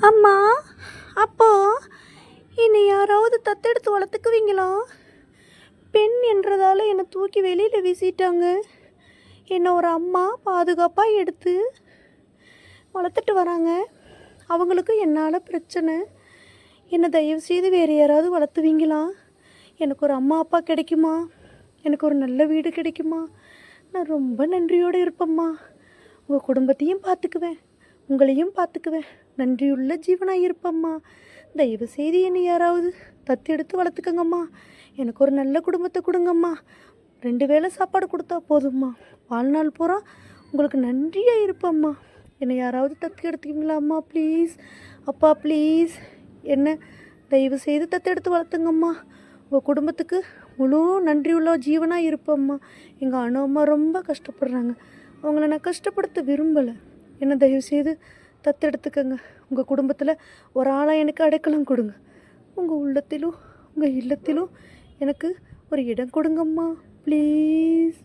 அம்மா அப்போ என்னை யாராவது தத்தெடுத்து வளர்த்துக்குவீங்களா? பெண் என்றதால் என்னை தூக்கி வெளியில் வீசிட்டாங்க. என்னை ஒரு அம்மா பாதுகாப்பாக எடுத்து வளர்த்துட்டு வராங்க. அவங்களுக்கு என்னால் பிரச்சனை. என்னை தயவு செய்து வேறு யாராவது வளர்த்துவீங்களா? எனக்கு ஒரு அம்மா அப்பா கிடைக்குமா? எனக்கு ஒரு நல்ல வீடு கிடைக்குமா? நான் ரொம்ப நன்றியோடு இருப்பேம்மா. உங்கள் குடும்பத்தையும் பார்த்துக்குவேன் உங்களையும் பார்த்துக்குவேன். நன்றியுள்ள ஜீவனாக இருப்பம்மா தயவு செய்து என்னை யாராவது தத்து எடுத்து வளர்த்துக்கங்கம்மா. எனக்கு ஒரு நல்ல குடும்பத்தை கொடுங்கம்மா. ரெண்டு வேளை சாப்பாடு கொடுத்தா போதும்மா. வாழ்நாள் பூரா உங்களுக்கு நன்றியாக இருப்பேம்மா. என்னை யாராவது தத்து எடுத்துக்கீங்களா அம்மா ப்ளீஸ் அப்பா ப்ளீஸ் என்ன? தயவு செய்து தத்து எடுத்து வளர்த்துங்கம்மா. உங்கள் குடும்பத்துக்கு முழு நன்றியுள்ள ஜீவனாக இருப்பம்மா எங்கள் அணு அம்மா ரொம்ப கஷ்டப்படுறாங்க. அவங்கள நான் கஷ்டப்படுத்த விரும்பலை. என்ன தயவு செய்து தத்தெடுத்துக்கங்க. உங்கள் குடும்பத்தில் ஒரு ஆளாக எனக்கு அடைக்கலம் கொடுங்க. உங்கள் உள்ளத்திலும் உங்கள் இல்லத்திலும் எனக்கு ஒரு இடம் கொடுங்கம்மா. ப்ளீஸ்